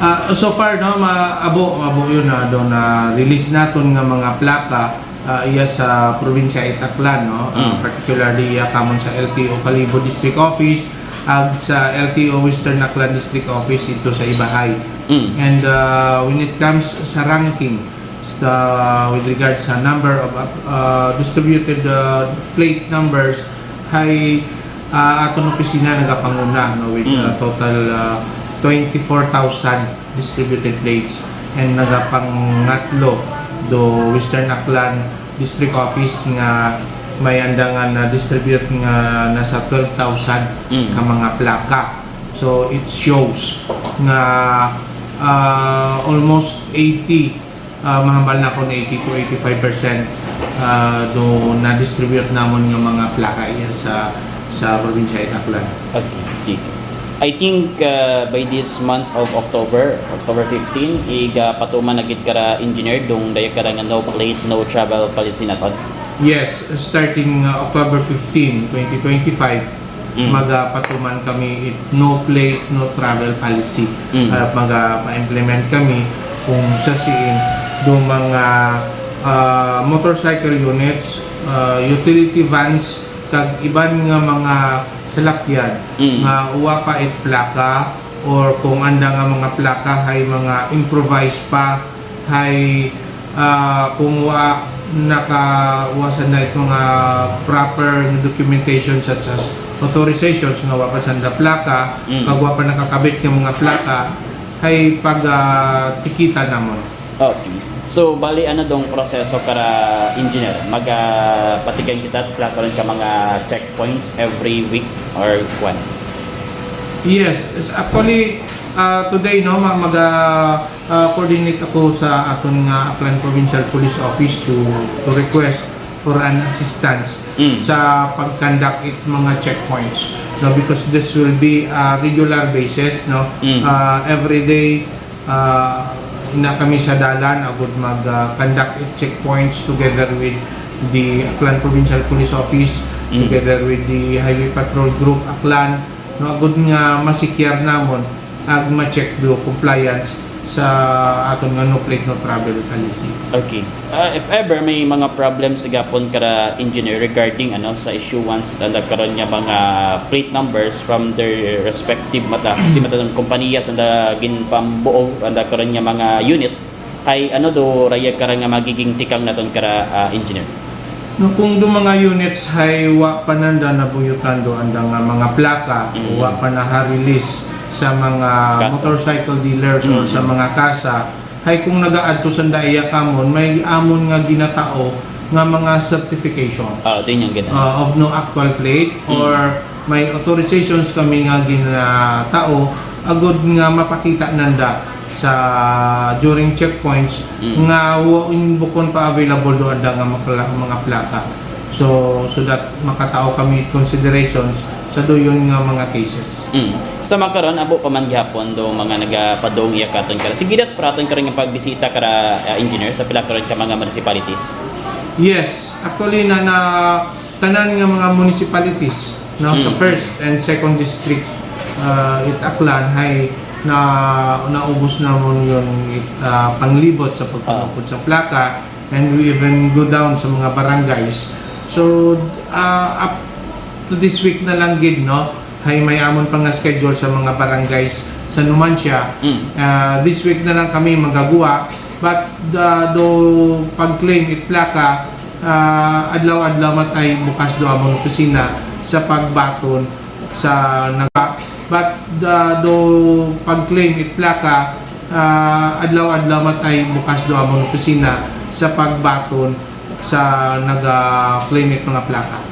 Ah, so far no maabo maabo yun na do na release naton nga mga plaka ah, iya sa probinsya Itaklan no Ah, Mm. particularly iya kamon sa LTO Calibo District Office ag sa LTO Western Aklan District Office ito sa Ibahay Mm. and uh, when it comes sa ranking sa with regards sa number of uh, distributed uh, plate numbers hay uh, aton opisina nagapanguna no with uh, Mm. total uh, 24,000 distributed plates and nagapangatlo do Western Aklan District Office nga may andangan na distribute nga nasa 12,000 Mm. ka mga plaka. So it shows nga uh, almost 80 uh, mahambal na ko na 80 to 85% uh, do na-distribute namon nga mga plaka iya sa sa probinsya Itaklan. Okay, sige. I think uh, by this month of October, October 15, iga patuman na gid kara engineer dong daya kara nga no plate, no travel policy naton. Yes, starting uh, October 15, 2025, Mm. magapatuman kami it no plate, no travel policy. Mm. At magpa-implement kami kung sa siin do mga uh, motorcycle units, uh, utility vans, kag iban nga mga salakyan Mm. nga uwa pa it plaka or kung anda nga mga plaka hay mga improvised pa hay ah, kung wa nakawasan na it mga proper documentation such as authorizations nga wa pa sanda plaka Mm. kag wa pa nakakabit nga mga plaka hay pag ah, tikita namon Okay. So, bali ano dong proseso para engineer? Magpatigan kita at rin ka mga checkpoints every week or one? Yes, it's actually uh, today no mag mag uh, uh, coordinate ako sa aton nga Aklan Provincial Police Office to to request for an assistance Mm. sa pag-conduct it mga checkpoints no because this will be a regular basis no Mm. uh, every day uh, na kami sa dalan agud mag uh, checkpoints together with the Aklan Provincial Police Office Mm. together with the Highway Patrol Group Aklan no agud nga masikyar namon ag ma-check do compliance sa aton nga no plate no travel policy. Okay. Uh, if ever may mga problems sa gapon kara engineer regarding ano sa issuance at nagkaroon niya mga plate numbers from their respective mata kasi mata ng kompanya sa ginpambuo ang nagkaroon niya mga unit ay ano do raya kara nga magiging tikang naton kara ah, engineer. No, kung do mga units hay wa pa nanda nabuyutan do anda nga mga plaka Mm. wa pa na release sa mga Kasa. motorcycle dealers or Mm. sa mga kasa hay kung nagaadto sa daya kamon may amon nga ginatao nga mga certifications Ah, din yung ganun. uh, of no actual plate Mm. or may authorizations kami nga ginatao agod nga mapakita nanda sa during checkpoints Mm. nga wa in bukon pa available do anda nga makala, mga plaka so so that makatao kami considerations sa doyon nga mga cases Mm. Sa makaron abo pa man gyapon do mga nagapadong iya katon kara. Sige das praton kara nga pagbisita kara ah, engineer sa pila karon ka mga municipalities. Yes, actually na na tanan nga mga municipalities no sa Mm. first and second district uh, it Aklan hay na naubos na mo yung uh, panglibot sa pagpapapod sa plaka and we even go down sa mga barangays. So uh, up to this week na lang gid no hay may amon pa nga schedule sa mga barangays sa Numancia Mm. Uh, this week na lang kami magagawa but the do pag-claim it plaka uh, adlaw-adlaw matay bukas do among opisina sa pagbaton sa naga but the do pag-claim it plaka uh, adlaw-adlaw matay bukas do among opisina sa pagbaton sa naga-claim it mga plaka